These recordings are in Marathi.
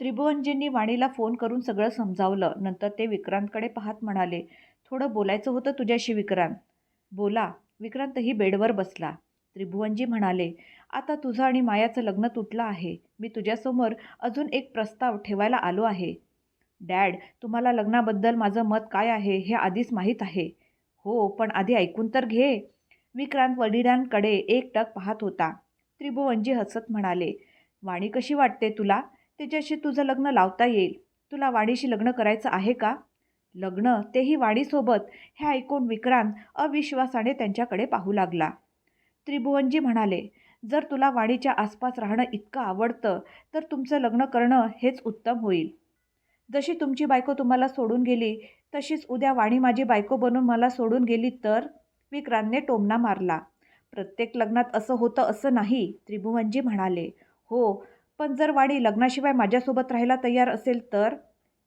त्रिभुवनजींनी वाणीला फोन करून सगळं समजावलं. नंतर ते विक्रांतकडे पाहत म्हणाले थोडं बोलायचं होतं तुझ्याशी विक्रांत. बोला. विक्रांतही बेडवर बसला. त्रिभुवनजी म्हणाले आता तुझं आणि मायाचं लग्न तुटलं आहे. मी तुझ्यासमोर अजून एक प्रस्ताव ठेवायला आलो आहे. डॅड तुम्हाला लग्नाबद्दल माझं मत काय आहे हे आधीच माहीत आहे. हो पण आधी ऐकून तर घे. विक्रांत वडिलांकडे एकटक पाहत होता. त्रिभुवनजी हसत म्हणाले वाणी कशी वाटते तुला? त्याच्याशी तुझं लग्न लावता येईल. तुला वाणीशी लग्न करायचं आहे का? लग्न? तेही वाडीसोबत. हे ऐकून विक्रांत अविश्वासाने त्यांच्याकडे पाहू लागला. त्रिभुवनजी म्हणाले जर तुला वाणीच्या आसपास राहणं इतकं आवडतं तर तुमचं लग्न करणं हेच उत्तम होईल. जशी तुमची बायको तुम्हाला सोडून गेली तशीच उद्या वाणी माझी बायको बनून मला सोडून गेली तर? विक्रांतने टोमणा मारला. प्रत्येक लग्नात असं होतं असं नाही त्रिभुवनजी म्हणाले. हो पण जर वाणी लग्नाशिवाय माझ्यासोबत राहायला तयार असेल तर?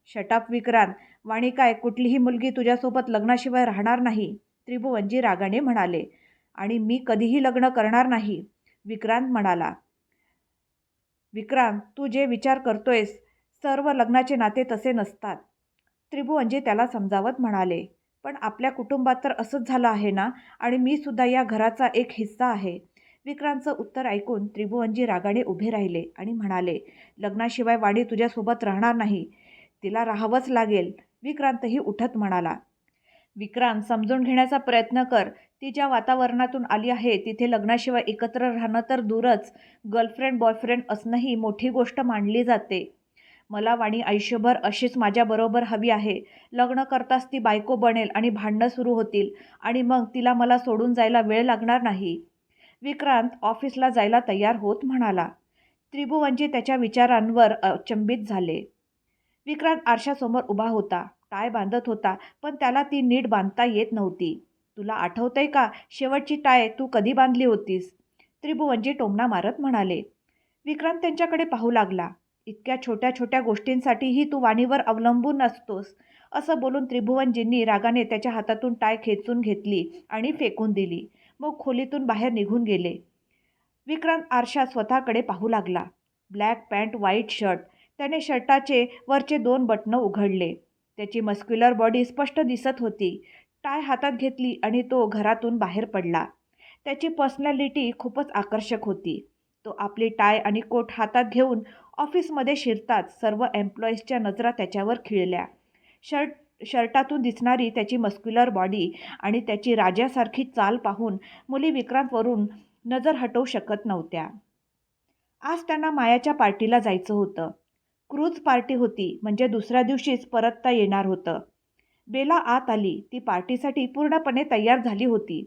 शटाप विक्रांत वाणी काय कुठलीही मुलगी तुझ्यासोबत लग्नाशिवाय राहणार नाही? त्रिभुवनजी रागाने म्हणाले. आणि मी कधीही लग्न करणार नाही? विक्रांत म्हणाला. विक्रांत तू जे विचार करतोयस सर्व लग्नाचे नाते तसे नसतात. त्रिभुवनजी त्याला समजावत म्हणाले. पण आपल्या कुटुंबात तर असंच झालं आहे ना? आणि मी सुद्धा या घराचा एक हिस्सा आहे. विक्रांतचं उत्तर ऐकून त्रिभुवनजी रागाने उभे राहिले आणि म्हणाले लग्नाशिवाय वाणी तुझ्यासोबत राहणार नाही. तिला राहावंच लागेल. विक्रांतही उठत म्हणाला विक्रांत समजून घेण्याचा प्रयत्न कर. ती ज्या वातावरणातून आली आहे तिथे लग्नाशिवाय एकत्र राहणं तर दूरच. गर्लफ्रेंड बॉयफ्रेंड असणंही मोठी गोष्ट मानली जाते. मला वाणी आयुष्यभर अशीच माझ्याबरोबर हवी आहे. लग्न करताच ती बायको बनेल आणि भांडणं सुरू होतील आणि मग तिला मला सोडून जायला वेळ लागणार नाही. विक्रांत ऑफिसला जायला तयार होत म्हणाला. त्रिभुवनजी त्याच्या विचारांवर अचंबित झाले. विक्रांत आरशासमोर उभा होता. टाय बांधत होता पण त्याला ती नीट बांधता येत नव्हती. तुला आठवतंय का? शेवटची टाय तू कधी बांधली होतीस? त्रिभुवनजी टोमणा मारत म्हणाले. विक्रांत त्यांच्याकडे पाहू लागला. इतक्या छोट्या छोट्या गोष्टींसाठीही तू वाणीवर अवलंबून असतोस असं बोलून त्रिभुवनजींनी रागाने त्याच्या हातातून टाय खेचून घेतली आणि फेकून दिली. मग खोलीतून बाहेर निघून गेले. विक्रांत आरशात स्वतःकडे पाहू लागला. ब्लॅक पॅन्ट व्हाईट शर्ट त्याने शर्टाचे वरचे दोन बटणं उघडले. त्याची मस्क्युलर बॉडी स्पष्ट दिसत होती. टाय हातात घेतली आणि तो घरातून बाहेर पडला. त्याची पर्सनॅलिटी खूपच आकर्षक होती. तो आपली टाय आणि कोट हातात घेऊन ऑफिसमध्ये शिरताच सर्व एम्प्लॉईजच्या नजरा त्याच्यावर खिळल्या. शर्ट शर्टातून दिसणारी त्याची मस्क्युलर बॉडी आणि त्याची राजासारखी चाल पाहून मुली विक्रांतवरून नजर हटवू शकत नव्हत्या. आज त्यांना मायाच्या पार्टीला जायचं होतं. क्रूज पार्टी होती म्हणजे दुसऱ्या दिवशीच परतता येणार होतं. बेला आत आली ती पार्टीसाठी पूर्णपणे तयार झाली होती.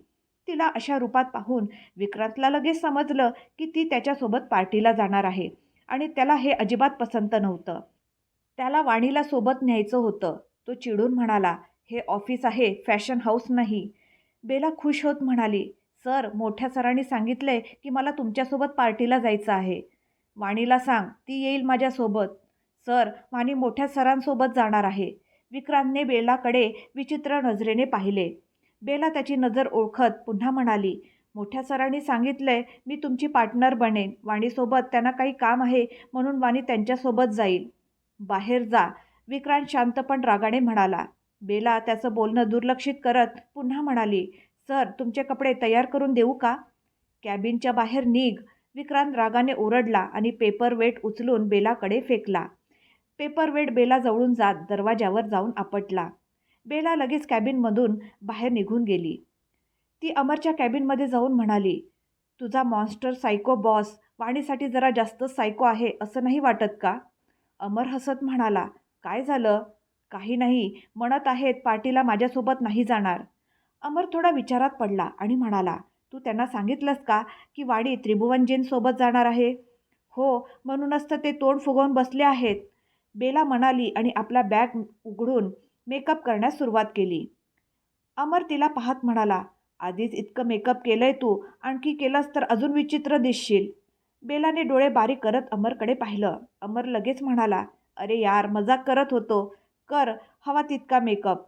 तिला अशा रूपात पाहून विक्रांतला लगेच समजलं की ती त्याच्यासोबत पार्टीला जाणार आहे आणि त्याला हे अजिबात पसंत नव्हतं. त्याला वाणीला सोबत न्यायचं होतं. तो चिडून म्हणाला हे ऑफिस आहे फॅशन हाऊस नाही. बेला खुश होत म्हणाली सर मोठ्या सरांनी सांगितलंय की मला तुमच्यासोबत पार्टीला जायचं आहे. वाणीला सांग ती येईल माझ्यासोबत. सर वाणी मोठ्या सरांसोबत जाणार आहे. विक्रांतने बेलाकडे विचित्र नजरेने पाहिले. बेला त्याची नजर ओळखत पुन्हा म्हणाली मोठ्या सरांनी सांगितलंय मी तुमची पार्टनर बनेन. वाणीसोबत त्यांना काही काम आहे म्हणून वाणी त्यांच्यासोबत जाईल. बाहेर जा. विक्रांत शांतपण रागाने म्हणाला बेला त्याचं बोलणं दुर्लक्षित करत पुन्हा म्हणाली सर तुमचे कपडे तयार करून देऊ का? कॅबिनच्या बाहेर निघ. विक्रांत रागाने ओरडला आणि पेपर वेट उचलून बेलाकडे फेकला. पेपर वेट बेला जवळून जात दरवाजावर जाऊन आपटला. बेला लगेच कॅबिनमधून बाहेर निघून गेली. ती अमरच्या कॅबिनमध्ये जाऊन म्हणाली तुझा मॉन्स्टर सायको बॉस वाणीसाठी जरा जास्तच सायको आहे असं नाही वाटत का? अमर हसत म्हणाला काय झालं? काही नाही. म्हणत आहेत पार्टीला माझ्यासोबत नाही जाणार. अमर थोडा विचारात पडला आणि म्हणाला तू त्यांना सांगितलंस का की वाडी त्रिभुवनजींसोबत जाणार आहे? हो म्हणूनच तर ते तोंड फुगवून बसले आहेत. बेला म्हणाली आणि आपला बॅग उघडून मेकअप करण्यास सुरुवात केली. अमर तिला पाहत म्हणाला आधीच इतकं मेकअप केलंय तू आणखी केलंस तर अजून विचित्र दिसशील. बेलाने डोळे बारीक करत अमरकडे पाहिलं. अमर लगेच म्हणाला अरे यार मजाक करत होतो. कर हवा तितका मेकअप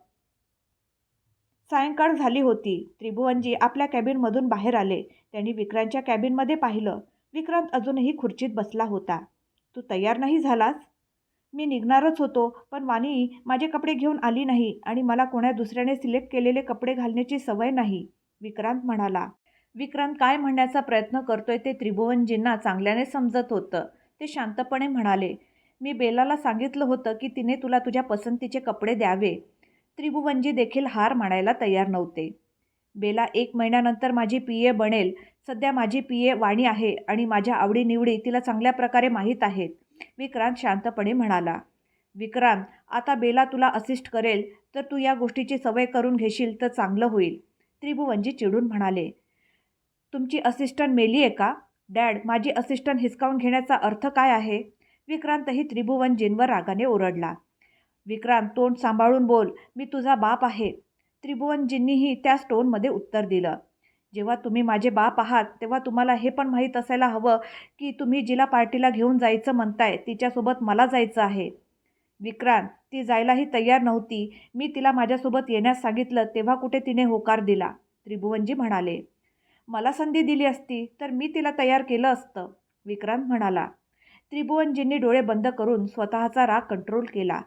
सायंकाळ झाली होती. त्रिभुवनजी आपल्या कॅबिनमधून बाहेर आले. त्यांनी विक्रांतच्या कॅबिनमध्ये पाहिलं. विक्रांत अजूनही खुर्चीत बसला होता. तू तयार नाही झालास? मी निघणारच होतो पण वाणी माझे कपडे घेऊन आली नाही आणि मला कोण्या दुसऱ्याने सिलेक्ट केलेले कपडे घालण्याची सवय नाही विक्रांत म्हणाला. विक्रांत काय म्हणण्याचा प्रयत्न करतोय ते त्रिभुवनजींना चांगल्याने समजत होतं. ते शांतपणे म्हणाले मी बेलाला सांगितलं होतं की तिने तुला तुझ्या पसंतीचे कपडे द्यावे. त्रिभुवनजी देखील हार मानायला तयार नव्हते. बेला एक महिन्यानंतर माझी पी ए बनेल. सध्या माझी पी ए वाणी आहे आणि माझ्या आवडीनिवडी तिला चांगल्या प्रकारे माहीत आहेत विक्रांत शांतपणे म्हणाला. विक्रांत आता बेला तुला असिस्ट करेल तर तू या गोष्टीची सवय करून घेशील तर चांगलं होईल. त्रिभुवनजी चिडून म्हणाले. तुमची असिस्टंट मेली आहे का? डॅड माझी असिस्टंट हिसकावून घेण्याचा अर्थ काय आहे? विक्रांतही त्रिभुवनजींवर रागाने ओरडला. विक्रांत तोंड सांभाळून बोल मी तुझा बाप आहे. त्रिभुवनजींनीही त्याच टोनमध्ये उत्तर दिलं. जेव्हा तुम्ही माझे बाप आहात तेव्हा तुम्हाला हे पण माहीत असायला हवं की तुम्ही जिला पार्टीला घेऊन जायचं म्हणताय तिच्यासोबत मला जायचं आहे. विक्रांत ती जायलाही तयार नव्हती. मी तिला माझ्यासोबत येण्यास सांगितलं तेव्हा कुठे तिने होकार दिला? त्रिभुवनजी म्हणाले मला संधी दिली असती तर मी तिला तयार केलं असतं. विक्रांत म्हणाला त्रिभुवनजींनी डोळे बंद करून स्वतःचा राग कंट्रोल केला.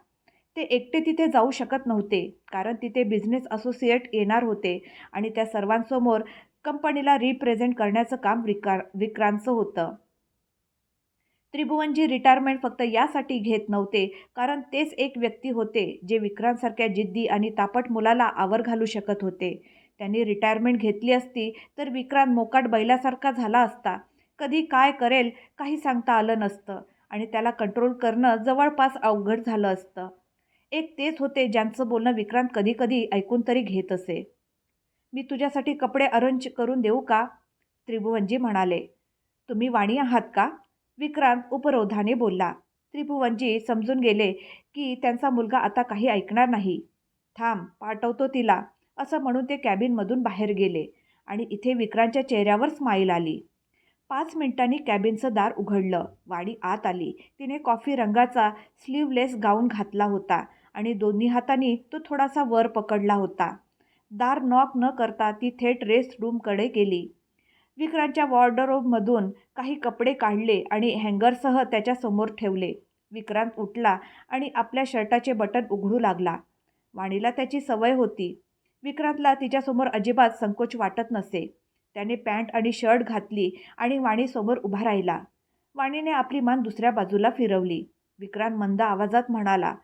ते एकटे तिथे जाऊ शकत नव्हते कारण तिथे बिझनेस असोसिएट येणार होते आणि त्या सर्वांसमोर कंपनीला रिप्रेझेंट करण्याचं काम विकार विक्रांतचं होतं. त्रिभुवनजी रिटायरमेंट फक्त यासाठी घेत नव्हते कारण तेच एक व्यक्ती होते जे विक्रांतसारख्या जिद्दी आणि तापट मुलाला आवर घालू शकत होते. त्यांनी रिटायरमेंट घेतली असती तर विक्रांत मोकाट बैलासारखा झाला असता. कधी काय करेल काही सांगता आलं नसतं आणि त्याला कंट्रोल करणं जवळपास अवघड झालं असतं. एक तेच होते ज्यांचं बोलणं विक्रांत कधीकधी ऐकून तरी घेत असे. मी तुझ्यासाठी कपडे अरेंज करून देऊ का? त्रिभुवनजी म्हणाले. तुम्ही वाणी आहात का? विक्रांत उपरोधाने बोलला. त्रिभुवनजी समजून गेले की त्यांचा मुलगा आता काही ऐकणार नाही. थांब पाठवतो तिला असं म्हणून ते कॅबिनमधून बाहेर गेले आणि इथे विक्रांतच्या चेहऱ्यावर स्माईल आली. पाच मिनिटांनी कॅबिनचं दार उघडलं. वाडी आत आली. तिने कॉफी रंगाचा स्लीवलेस गाऊन घातला होता आणि दोन्ही हातांनी तो थोडासा वर पकडला होता. दार नॉक न करता ती थेट रेस्ट रूमकडे गेली. विक्रांतच्या वॉर्डरोबमधून काही कपडे काढले आणि हँगरसह त्याच्यासमोर ठेवले. विक्रांत उठला आणि आपल्या शर्टाचे बटन उघडू लागला. वाणीला त्याची सवय होती. विक्रांतला तिच्यासमोर अजिबात संकोच वाटत नसे. त्याने पॅन्ट आणि शर्ट घातली आणि वाणीसमोर उभा राहिला. वाणीने आपली मान दुसऱ्या बाजूला फिरवली. विक्रांत मंद आवाजात म्हणाला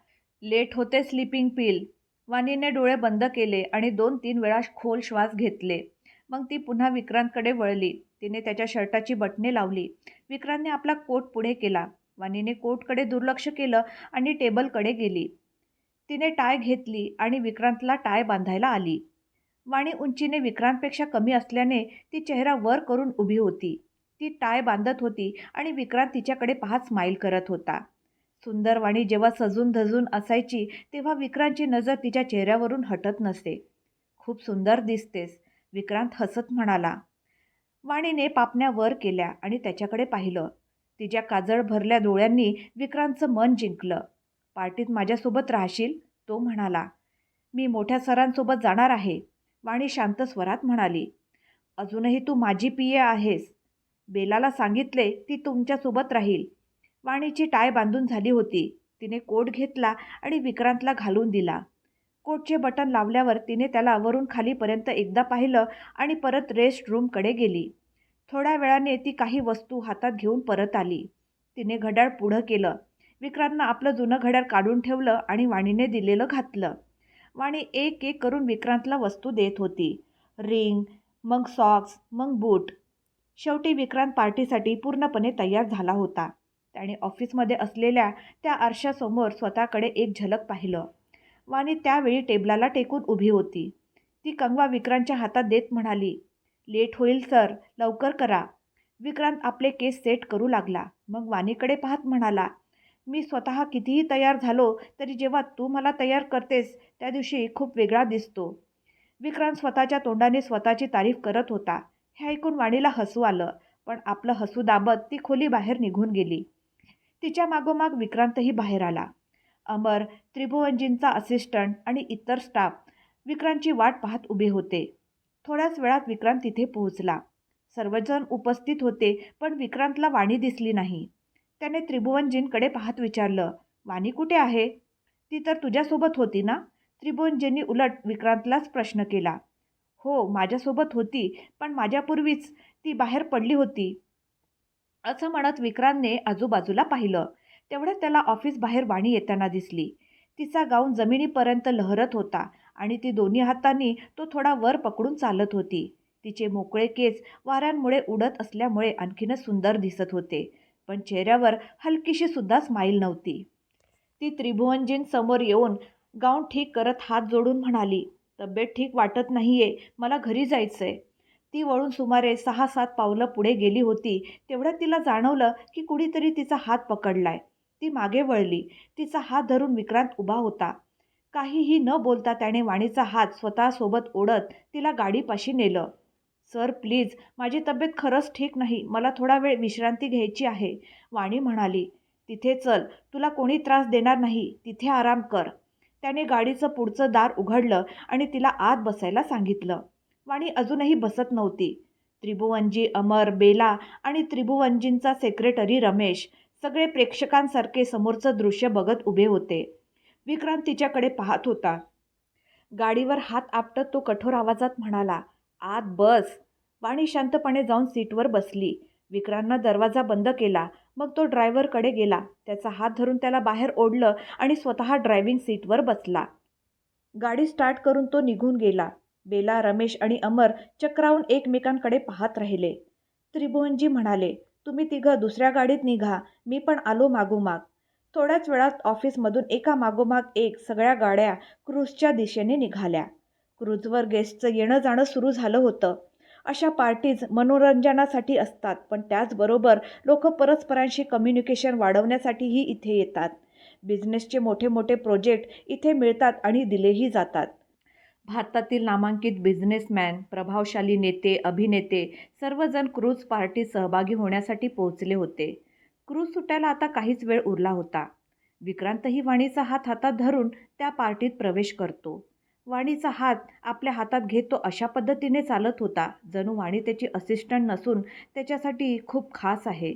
लेट होते स्लीपिंग पिल. वाणीने डोळे बंद केले आणि दोन तीन वेळा खोल श्वास घेतले. मग ती पुन्हा विक्रांतकडे वळली. तिने त्याच्या शर्टाची बटणे लावली. विक्रांतने आपला कोट पुढे केला. वाणीने कोटकडे दुर्लक्ष केलं आणि टेबलकडे गेली. तिने टाय घेतली आणि विक्रांतला टाय बांधायला आली. वाणी उंचीने विक्रांतपेक्षा कमी असल्याने ती चेहरा वर करून उभी होती. ती टाय बांधत होती आणि विक्रांत तिच्याकडे पाहत स्माईल करत होता. सुंदर वाणी जेव्हा सजून धजून असायची तेव्हा विक्रांतची नजर तिच्या चेहऱ्यावरून हटत नसे. खूप सुंदर दिसतेस विक्रांत हसत म्हणाला. वाणीने पापण्या वर केल्या आणि त्याच्याकडे पाहिलं. तिच्या काजळ भरल्या डोळ्यांनी विक्रांतचं मन जिंकलं. पार्टीत माझ्यासोबत राहशील? तो म्हणाला. मी मोठ्या सरांसोबत जाणार आहे. वाणी शांत स्वरात म्हणाली अजूनही तू माझी पिये आहेस. बेलाला सांगितले ती तुमच्यासोबत राहील. वाणीची टाय बांधून झाली होती. तिने कोट घेतला आणि विक्रांतला घालून दिला. कोटचे बटन लावल्यावर तिने त्याला वरून खालीपर्यंत एकदा पाहिलं आणि परत रेस्ट रूमकडे गेली. थोड्या वेळाने ती काही वस्तू हातात घेऊन परत आली. तिने घड्याळ पुढं केलं. विक्रांतनं आपलं जुनं घड्याळ काढून ठेवलं आणि वाणीने दिलेलं घातलं. वाणी एक एक करून विक्रांतला वस्तू देत होती. रिंग मग सॉक्स मग बूट. शेवटी विक्रांत पार्टीसाठी पूर्णपणे तयार झाला होता. त्याने ऑफिसमध्ये असलेल्या त्या आरशासमोर स्वतःकडे एक झलक पाहिलं. वाणी त्यावेळी टेबलाला टेकून उभी होती. ती कंगवा विक्रांतच्या हातात देत म्हणाली लेट होईल सर. लवकर करा. विक्रांत आपले केस सेट करू लागला. मग वाणीकडे पाहत म्हणाला मी स्वतः कितीही तयार झालो तरी जेव्हा तू मला तयार करतेस त्या दिवशी खूप वेगळा दिसतो. विक्रांत स्वतःच्या तोंडाने स्वतःची तारीफ करत होता. हे ऐकून वाणीला हसू आलं पण आपलं हसू दाबत ती खोली बाहेर निघून गेली. तिच्या मागोमाग विक्रांतही बाहेर आला. अमर त्रिभुवनजींचा असिस्टंट आणि इतर स्टाफ विक्रांतची वाट पाहत उभे होते. थोड्याच वेळात विक्रांत तिथे पोहोचला. सर्वजण उपस्थित होते पण विक्रांतला वाणी दिसली नाही. त्याने त्रिभुवनजींकडे पाहत विचारलं वाणी कुठे आहे? ती तर तुझ्यासोबत होती ना? त्रिभुवनजींनी उलट विक्रांतलाच प्रश्न केला हो माझ्यासोबत होती पण माझ्यापूर्वीच ती बाहेर पडली होती. असं म्हणत विक्रांतने आजूबाजूला पाहिलं. तेवढ्यात त्याला ऑफिस बाहेर वाणी येताना दिसली. तिचा गाऊन जमिनीपर्यंत लहरत होता आणि ती दोन्ही हातांनी तो थोडा वर पकडून चालत होती. तिचे मोकळे केस वाऱ्यांमुळे उडत असल्यामुळे आणखीनच सुंदर दिसत होते. पण चेहऱ्यावर हलकीशी सुद्धा स्माईल नव्हती. ती त्रिभुवनजींसमोर येऊन गाऊन ठीक करत हात जोडून म्हणाली तब्येत ठीक वाटत नाहीये मला घरी जायचं आहे ती वळून सुमारे सहा सात पावलं पुढे गेली होती तेवढ्यात तिला जाणवलं की कुणीतरी तिचा हात पकडलाय. ती मागे वळली तिचा हात धरून विक्रांत उभा होता. काहीही न बोलता त्याने वाणीचा हात स्वतःसोबत ओढत तिला गाडीपाशी नेलं. सर प्लीज माझी तब्येत खरंच ठीक नाही मला थोडा वेळ विश्रांती घ्यायची आहे. वाणी म्हणाली तिथे चल तुला कोणी त्रास देणार नाही तिथे आराम कर. त्याने गाडीचं पुढचं दार उघडलं आणि तिला आत बसायला सांगितलं. वाणी अजूनही बसत नव्हती. त्रिभुवनजी अमर बेला आणि त्रिभुवनजींचा सेक्रेटरी रमेश सगळे प्रेक्षकांसारखे समोरचं दृश्य बघत उभे होते. विक्रांत तिच्याकडे पाहत होता. गाडीवर हात आपटत तो कठोर आवाजात म्हणाला आत बस. वाणी शांतपणे जाऊन सीटवर बसली. विक्रांतनं दरवाजा बंद केला. मग तो ड्रायव्हरकडे गेला. त्याचा हात धरून त्याला बाहेर ओढलं आणि स्वतः ड्रायव्हिंग सीटवर बसला. गाडी स्टार्ट करून तो निघून गेला. बेला रमेश आणि अमर चक्रावून एकमेकांकडे पाहत राहिले. त्रिभुवनजी म्हणाले तुम्ही तिघं दुसऱ्या गाडीत निघा. मी पण आलो मागोमाग. थोड्याच वेळात ऑफिसमधून एका मागोमाग एक सगळ्या गाड्या क्रूजच्या दिशेने निघाल्या. क्रूजवर गेस्टचं येणं जाणं सुरू झालं होतं. अशा पार्टीज मनोरंजनासाठी असतात पण त्याचबरोबर लोक परस्परांशी कम्युनिकेशन वाढवण्यासाठीही इथे येतात. बिझनेसचे मोठे मोठे प्रोजेक्ट इथे मिळतात आणि दिलेही जातात. भारतातील नामांकित बिझनेसमॅन प्रभावशाली नेते अभिनेते सर्वजण क्रूज पार्टी सहभागी होण्यासाठी पोहोचले होते. क्रूज सुटायला आता काहीच वेळ उरला होता. विक्रांतही वाणीचा हात हातात धरून त्या पार्टीत प्रवेश करतो. वाणीचा हात आपल्या हातात घेत तो अशा पद्धतीने चालत होता. जणू वाणी त्याची असिस्टंट नसून त्याच्यासाठी खूप खास आहे.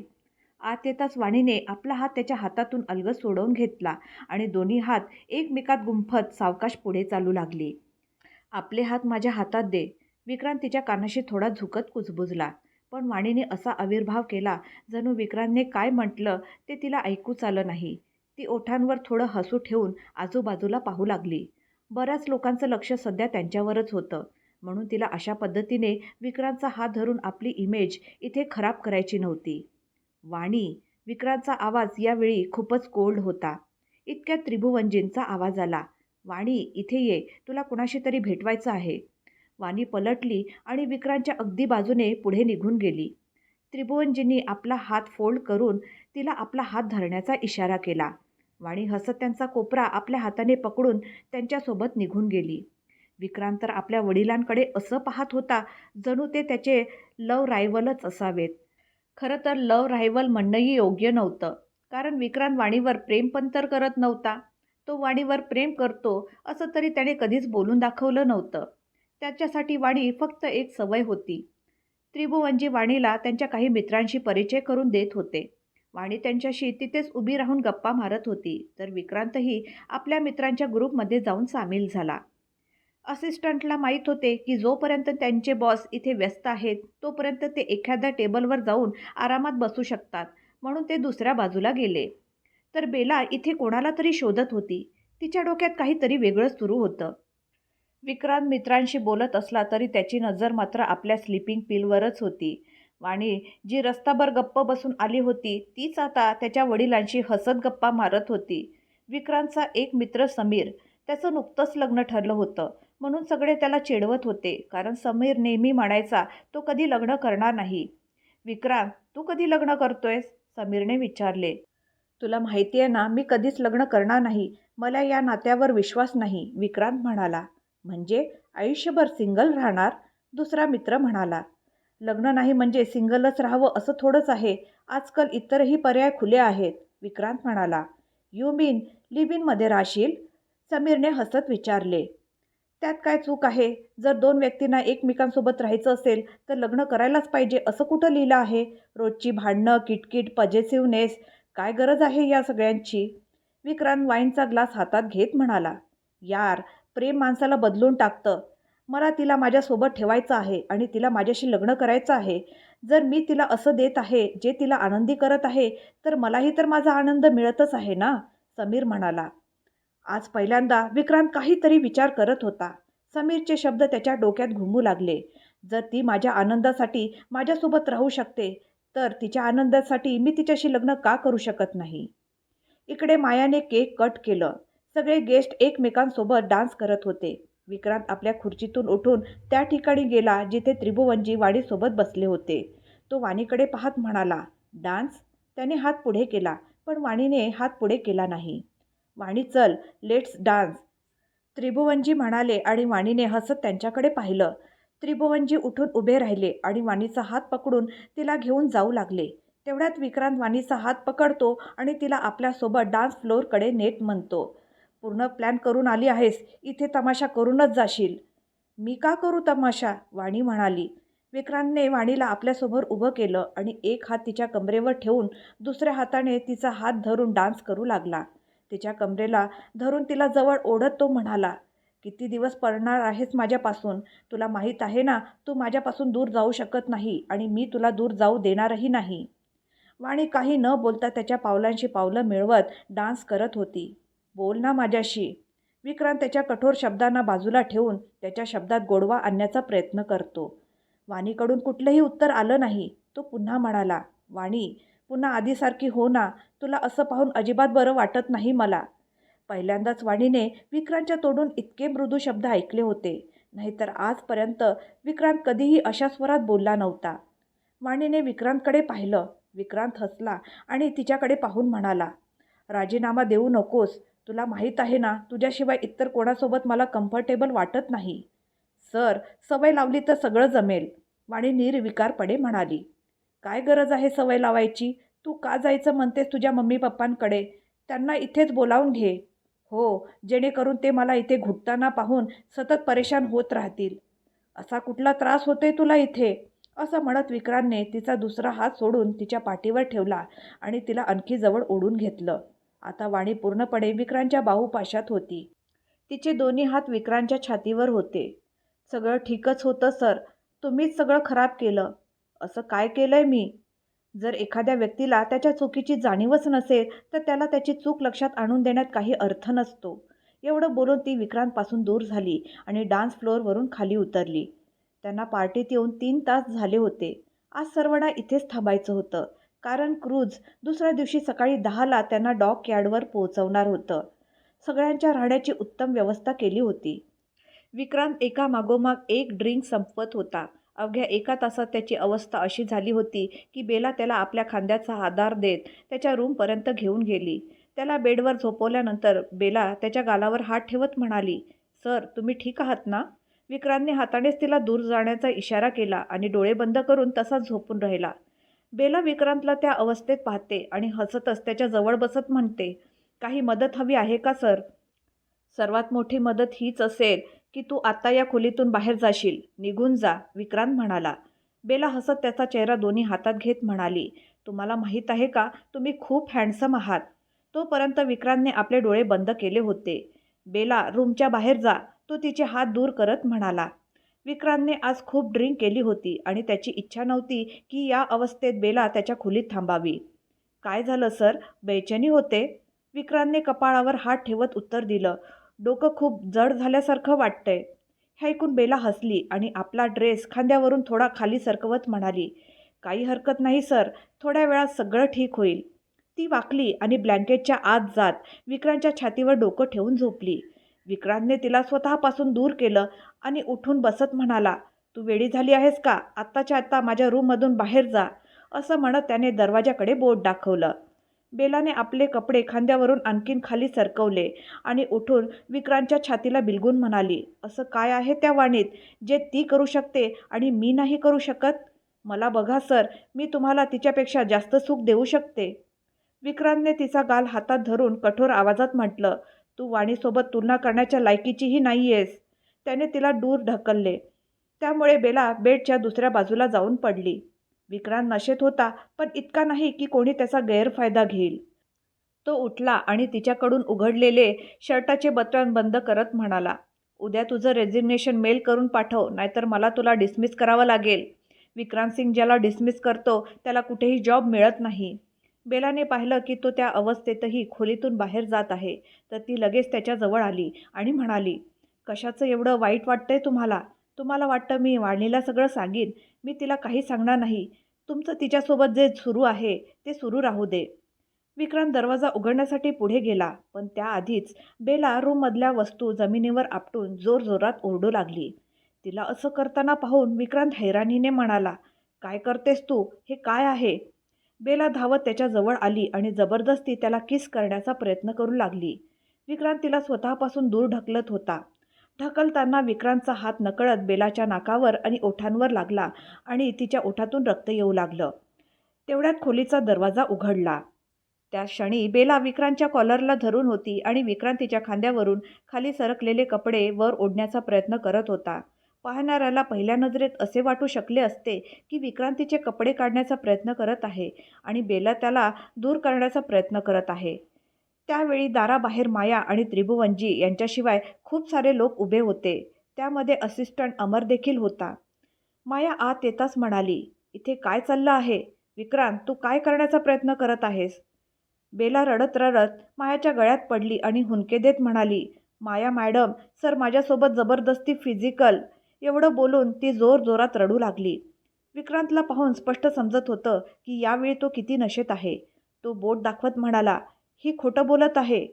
आत येताच वाणीने आपला हात त्याच्या हातातून अलगद सोडवून घेतला आणि दोन्ही हात एकमेकात गुंफत सावकाश पुढे चालू लागली. आपले हात माझ्या हातात दे. विक्रांत तिच्या कानाशी थोडा झुकत कुजबुजला. पण वाणीने असा आविर्भाव केला जणू विक्रांतने काय म्हटलं ते तिला ऐकूच आलं नाही. ती ओठांवर थोडं हसू ठेवून आजूबाजूला पाहू लागली. बऱ्याच लोकांचं लक्ष सध्या त्यांच्यावरच होतं. म्हणून तिला अशा पद्धतीने विक्रांतचा हात धरून आपली इमेज इथे खराब करायची नव्हती. वाणी विक्रांतचा आवाज यावेळी खूपच कोल्ड होता. इतक्यात त्रिभुवनजींचा आवाज आला. वाणी इथे ये. तुला कुणाशी तरी भेटवायचं आहे. वाणी पलटली आणि विक्रांतच्या अगदी बाजूने पुढे निघून गेली. त्रिभुवनजींनी आपला हात फोल्ड करून तिला आपला हात धरण्याचा इशारा केला. वाणी हसत त्यांचा कोपरा आपल्या हाताने पकडून त्यांच्यासोबत निघून गेली. विक्रांत तर आपल्या वडिलांकडे असं पाहत होता जणू ते त्याचे लव रायवलच असावेत. खरं तर लव रायवल म्हणणंही योग्य नव्हतं कारण विक्रांत वाणीवर प्रेम पण तर करत नव्हता. तो वाणीवर प्रेम करतो असं तरी त्याने कधीच बोलून दाखवलं नव्हतं. त्याच्यासाठी वाणी फक्त एक सवय होती. त्रिभुवनजी वाणीला त्यांच्या काही मित्रांशी परिचय करून देत होते. वाणी त्यांच्याशी तिथेच उभी राहून गप्पा मारत होती. तर विक्रांतही आपल्या मित्रांच्या ग्रुपमध्ये जाऊन सामील झाला. असिस्टंटला माहीत होते की जोपर्यंत त्यांचे बॉस इथे व्यस्त आहेत तोपर्यंत ते एखाद्या टेबलवर जाऊन आरामात बसू शकतात म्हणून ते दुसऱ्या बाजूला गेले. तर बेला इथे कोणाला तरी शोधत होती. तिच्या डोक्यात काहीतरी वेगळंच सुरू होतं. विक्रांत मित्रांशी बोलत असला तरी त्याची नजर मात्र आपल्या स्लिपिंग पिलवरच होती. वाणी जी रस्ताभर गप्प बसून आली होती तीच आता त्याच्या वडिलांशी हसत गप्पा मारत होती. विक्रांतचा एक मित्र समीर त्याचं नुकतंच लग्न ठरलं होतं. म्हणून सगळे त्याला चिडवत होते कारण समीर नेहमी म्हणायचा तो कधी लग्न करणार नाही. विक्रांत तू कधी लग्न करतोयस? समीरने विचारले. तुला माहिती आहे ना मी कधीच लग्न करणार नाही. मला या नात्यावर विश्वास नाही विक्रांत म्हणाला. म्हणजे आयुष्यभर सिंगल राहणार? दुसरा मित्र म्हणाला. लग्न नाही म्हणजे सिंगलच राहावं असं थोडंच आहे. आजकाल इतरही पर्याय खुले आहेत. विक्रांत म्हणाला यू मीन लिव्ह इनमध्ये राहशील? समीरने हसत विचारले. त्यात काय चूक आहे? जर दोन व्यक्तींना एकमेकांसोबत राहायचं असेल तर लग्न करायलाच पाहिजे असं कुठं लिहिलं आहे? रोजची भांडणं किटकिट पजेसिव्हनेस काय गरज आहे या सगळ्यांची? विक्रांत वाईनचा ग्लास हातात घेत म्हणाला यार प्रेम माणसाला बदलून टाकतं. मला तिला माझ्यासोबत ठेवायचं आहे आणि तिला माझ्याशी लग्न करायचं आहे. जर मी तिला असं देत आहे जे तिला आनंदी करत आहे तर मलाही तर माझा आनंद मिळतच आहे ना? समीर म्हणाला. आज पहिल्यांदा विक्रांत काहीतरी विचार करत होता. समीरचे शब्द त्याच्या डोक्यात घुमू लागले. जर ती माझ्या आनंदासाठी माझ्यासोबत राहू शकते तर तिच्या आनंदासाठी मी तिच्याशी लग्न का करू शकत नाही? इकडे मायाने केक कट केलं. सगळे गेस्ट एकमेकांसोबत डान्स करत होते. विक्रांत आपल्या खुर्चीतून उठून त्या ठिकाणी गेला जिथे त्रिभुवनजी वाणीसोबत बसले होते. तो वाणीकडे पाहत म्हणाला डान्स? त्याने हात पुढे केला पण वाणीने हात पुढे केला नाही. वाणी चल लेट्स डान्स. त्रिभुवनजी म्हणाले आणि वाणीने हसत त्यांच्याकडे पाहिलं. त्रिभुवनजी उठून उभे राहिले आणि वाणीचा हात पकडून तिला घेऊन जाऊ लागले. तेवढ्यात विक्रांत वाणीचा हात पकडतो आणि तिला आपल्यासोबत डान्स फ्लोअरकडे नेट म्हणतो. पूर्ण प्लॅन करून आली आहेस इथे तमाशा करूनच जाशील. मी का करू तमाशा? वाणी म्हणाली. विक्रांतने वाणीला आपल्यासमोर उभं केलं आणि एक हात तिच्या कमरेवर ठेवून दुसऱ्या हाताने तिचा हात धरून डान्स करू लागला. तिच्या कमरेला धरून तिला जवळ ओढत तो म्हणाला किती दिवस पडणार आहेस माझ्यापासून? तुला माहीत आहे ना तू माझ्यापासून दूर जाऊ शकत नाही आणि मी तुला दूर जाऊ देणारही नाही. वाणी काही न बोलता त्याच्या पावलांशी पावलं मिळवत डान्स करत होती. बोल ना माझ्याशी. विक्रांत त्याच्या कठोर शब्दांना बाजूला ठेवून त्याच्या शब्दात गोडवा आणण्याचा प्रयत्न करतो. वाणीकडून कुठलंही उत्तर आलं नाही. तो पुन्हा म्हणाला वाणी पुन्हा आधीसारखी हो ना. तुला असं पाहून अजिबात बरं वाटत नाही मला. पहिल्यांदाच वाणीने विक्रांतच्या तोडून इतके मृदू शब्द ऐकले होते. नाहीतर आजपर्यंत विक्रांत कधीही अशा स्वरात बोलला नव्हता. वाणीने विक्रांतकडे पाहिलं. विक्रांत हसला आणि तिच्याकडे पाहून म्हणाला राजीनामा देऊ नकोस. तुला माहीत आहे ना तुझ्याशिवाय इतर कोणासोबत मला कम्फर्टेबल वाटत नाही. सर सवय लावली तर सगळं जमेल वाणी निर्विकारपणे म्हणाली. काय गरज आहे सवय लावायची? तू का जायचं म्हणतेस तुझ्या मम्मी पप्पांकडे? त्यांना इथेच बोलावून घे. हो जेणेकरून ते मला इथे घुटताना पाहून सतत परेशान होत राहतील. असा कुठला त्रास होतोय तुला इथे? असं म्हणत विक्रांतने तिचा दुसरा हात सोडून तिच्या पाठीवर ठेवला आणि तिला आणखी जवळ ओढून घेतलं. आता वाणी पूर्णपणे विक्रांतच्या बाहुपाशात होती. तिचे दोन्ही हात विक्रांतच्या छातीवर होते. सगळं ठीकच होतं सर. तुम्हीच सगळं खराब केलं. असं काय केलं आहे मी? जर एखाद्या व्यक्तीला त्याच्या चुकीची जाणीवच नसेल तर त्याला त्याची चूक लक्षात आणून देण्यात काही अर्थ नसतो. एवढं बोलून ती विक्रांतपासून दूर झाली आणि डान्स फ्लोअरवरून खाली उतरली. त्यांना पार्टीत येऊन तीन तास झाले होते. आज सर्वांना इथेच थांबायचं होतं. कारण क्रूज दुसऱ्या दिवशी सकाळी दहाला त्यांना डॉक यार्डवर पोहोचवणार होतं. सगळ्यांच्या राहण्याची उत्तम व्यवस्था केली होती. विक्रांत एका मागोमाग एक ड्रिंक संपवत होता. अवघ्या एका तासात त्याची अवस्था अशी झाली होती की बेला त्याला आपल्या खांद्याचा आधार देत त्याच्या रूमपर्यंत घेऊन गेली. त्याला बेडवर झोपवल्यानंतर बेला त्याच्या गालावर हात ठेवत म्हणाली सर तुम्ही ठीक आहात ना? विक्रांतने हातानेच तिला दूर जाण्याचा इशारा केला आणि डोळे बंद करून तसाच झोपून राहिला. बेला विक्रांतला त्या अवस्थेत पाहते आणि हसतच त्याच्याजवळ बसत म्हणते काही मदत हवी आहे का सर? सर्वात मोठी मदत हीच असेल की तू आत्ता या खोलीतून बाहेर जाशील. निघून जा विक्रांत म्हणाला. बेला हसत त्याचा चेहरा दोन्ही हातात घेत म्हणाली तुम्हाला माहीत आहे का तुम्ही खूप हँडसम आहात. तोपर्यंत विक्रांतने आपले डोळे बंद केले होते. बेला रूमच्या बाहेर जा तो तिचे हात दूर करत म्हणाला. विक्रांतने आज खूप ड्रिंक केली होती आणि त्याची इच्छा नव्हती की या अवस्थेत बेला त्याच्या खोलीत थांबावी. काय झालं सर? बेचैनी होते? विक्रांतने कपाळावर हात ठेवत उत्तर दिलं डोकं खूप जड झाल्यासारखं वाटतंय. हे ऐकून बेला हसली आणि आपला ड्रेस खांद्यावरून थोडा खाली सरकवत म्हणाली काही हरकत नाही सर. थोड्या वेळात सगळं ठीक होईल. ती वाकली आणि ब्लँकेटच्या आत जात विक्रांतच्या छातीवर डोकं ठेवून झोपली. विक्रांतने तिला स्वतःपासून दूर केलं आणि उठून बसत म्हणाला तू वेडी झाली आहेस का? आत्ताच्या आत्ता माझ्या रूममधून बाहेर जा असं म्हणत त्याने दरवाजाकडे बोट दाखवलं. बेलाने आपले कपडे खांद्यावरून आणखीन खाली सरकवले आणि उठून विक्रांतच्या छातीला बिलगून म्हणाली असं काय आहे त्या वाणीत? जे ती करू शकते आणि मी नाही करू शकत? मला बघा सर मी तुम्हाला तिच्यापेक्षा जास्त सुख देऊ शकते. विक्रांतने तिचा गाल हातात धरून कठोर आवाजात म्हटलं तू वाणीसोबत तुलना करण्याच्या लायकीचीही नाही आहेस त्याने तिला दूर ढकलले. त्यामुळे बेला बेडच्या दुसऱ्या बाजूला जाऊन पडली. विक्रांत नशेत होता पण इतका नाही की कोणी त्याचा गैरफायदा घेईल. तो उठला आणि तिच्याकडून उघडलेले शर्टाचे बटन बंद करत म्हणाला उद्या तुझं रेझिग्नेशन मेल करून पाठव नाहीतर मला तुला डिसमिस करावं लागेल. विक्रांत सिंग ज्याला डिसमिस करतो त्याला कुठेही जॉब मिळत नाही. बेलाने पाहिलं की तो त्या अवस्थेतही खोलीतून बाहेर जात आहे. तर ती लगेच त्याच्याजवळ आली आणि म्हणाली कशाचं एवढं वाईट वाटतंय तुम्हाला? तुम्हाला वाटतं मी वाणीला सगळं सांगीन? मी तिला काही सांगणार नाही. तुमचं तिच्यासोबत जे सुरू आहे ते सुरू राहू दे. विक्रांत दरवाजा उघडण्यासाठी पुढे गेला पण त्याआधीच बेला रूममधल्या वस्तू जमिनीवर आपटून जोरजोरात ओरडू लागली. तिला असं करताना पाहून विक्रांत हैराणीने म्हणाला काय करतेस तू? हे काय आहे? बेला धावत त्याच्याजवळ आली आणि जबरदस्ती त्याला किस करण्याचा प्रयत्न करू लागली. विक्रांत तिला स्वतःपासून दूर ढकलत होता. ढकलताना विक्रांतचा हात नकळत बेलाच्या नाकावर आणि ओठांवर लागला आणि तिच्या ओठातून रक्त येऊ लागलं. तेवढ्यात खोलीचा दरवाजा उघडला. त्या क्षणी बेला विक्रांतच्या कॉलरला धरून होती आणि विक्रांत तिच्या खांद्यावरून खाली सरकलेले कपडे वर ओढण्याचा प्रयत्न करत होता. पाहणाऱ्याला पहिल्या नजरेत असे वाटू शकले असते की विक्रांतीचे कपडे काढण्याचा प्रयत्न करत आहे आणि बेला त्याला दूर करण्याचा प्रयत्न करत आहे. त्यावेळी दाराबाहेर माया आणि त्रिभुवनजी यांच्याशिवाय खूप सारे लोक उभे होते. त्यामध्ये असिस्टंट अमर देखील होता. माया आत येताच म्हणाली इथे काय चाललं आहे? विक्रांत तू काय करण्याचा प्रयत्न करत आहेस? बेला रडत रडत मायाच्या गळ्यात पडली आणि हुंके देत म्हणाली माया मॅडम सर माझ्यासोबत जबरदस्ती फिजिकल एवढं बोलून ती जोर जोरात रडू लागली. विक्रांतला पाहून स्पष्ट समजत होतं की यावेळी तो किती नशेत आहे. तो बोट दाखवत म्हणाला ही खोटं बोलत आहे.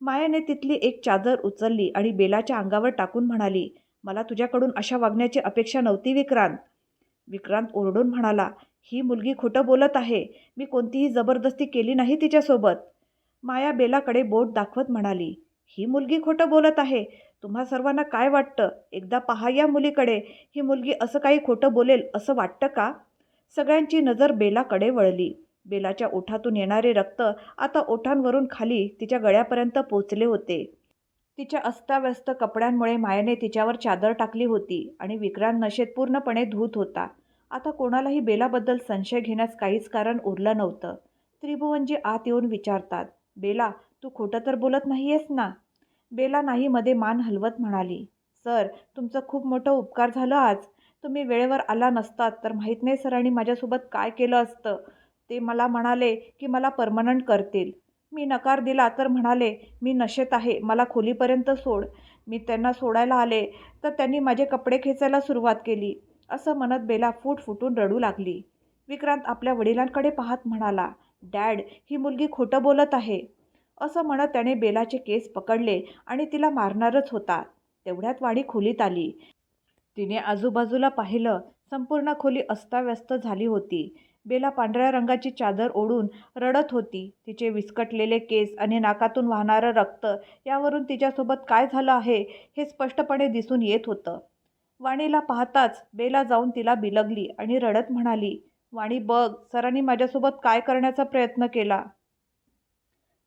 मायाने तिथली एक चादर उचलली आणि बेलाच्या अंगावर टाकून म्हणाली मला तुझ्याकडून अशा वागण्याची अपेक्षा नव्हती विक्रांत. विक्रांत ओरडून म्हणाला ही मुलगी खोटं बोलत आहे. मी कोणतीही जबरदस्ती केली नाही तिच्यासोबत. माया बेलाकडे बोट दाखवत म्हणाली ही मुलगी खोटं बोलत आहे. तुम्हा सर्वांना काय वाटतं? एकदा पहा या मुलीकडे. ही मुलगी असं काही खोटं बोलेल असं वाटतं का? सगळ्यांची नजर बेलाकडे वळली. बेलाच्या ओठातून येणारे रक्त आता ओठांवरून खाली तिच्या गळ्यापर्यंत पोचले होते. तिच्या अस्ताव्यस्त कपड्यांमुळे मायाने तिच्यावर चादर टाकली होती आणि विक्रांत नशेत पूर्णपणे धूत होता. आता कोणालाही बेलाबद्दल संशय घेण्यास काहीच कारण उरलं नव्हतं. त्रिभुवनजी आत येऊन विचारतात बेला तू खोटं तर बोलत नाही आहेस ना? बेला नाही मध्ये मान हलवत म्हणाली सर तुमचं खूप मोठं उपकार झालं आज. तुम्ही वेळेवर आला नसतात तर माहीत नाही सरांनी माझ्यासोबत काय केलं असतं. ते मला म्हणाले की मला परमनंट करतील. मी नकार दिला तर म्हणाले मी नशेत आहे मला खोलीपर्यंत सोड. मी त्यांना सोडायला आले तर त्यांनी माझे कपडे खेचायला सुरुवात केली. असं म्हणत बेला फूट फुटून रडू लागली. विक्रांत आपल्या वडिलांकडे पाहत म्हणाला डॅड ही मुलगी खोटं बोलत आहे. असं म्हणत त्याने बेलाचे केस पकडले आणि तिला मारणारच होता. तेवढ्यात वाणी खोलीत आली. तिने आजूबाजूला पाहिलं संपूर्ण खोली अस्ताव्यस्त झाली होती. बेला पांढऱ्या रंगाची चादर ओढून रडत होती. तिचे विस्कटलेले केस आणि नाकातून वाहणारं रक्त यावरून तिच्यासोबत काय झालं आहे हे स्पष्टपणे दिसून येत होतं. वाणीला पाहताच बेला जाऊन तिला बिलगली आणि रडत म्हणाली वाणी बघ सरांनी माझ्यासोबत काय करण्याचा प्रयत्न केला?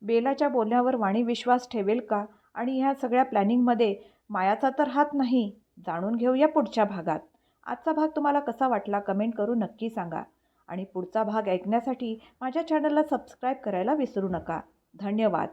बेलाच्या बोलण्यावर वाणी विश्वास ठेवेल का? आणि ह्या सगळ्या प्लॅनिंगमध्ये मायाचा तर हात नाही. जाणून घेऊया पुढच्या भागात. आजचा भाग तुम्हाला कसा वाटला कमेंट करून नक्की सांगा. आणि पुढचा भाग ऐकण्यासाठी माझ्या चॅनलला सबस्क्राईब करायला विसरू नका. धन्यवाद.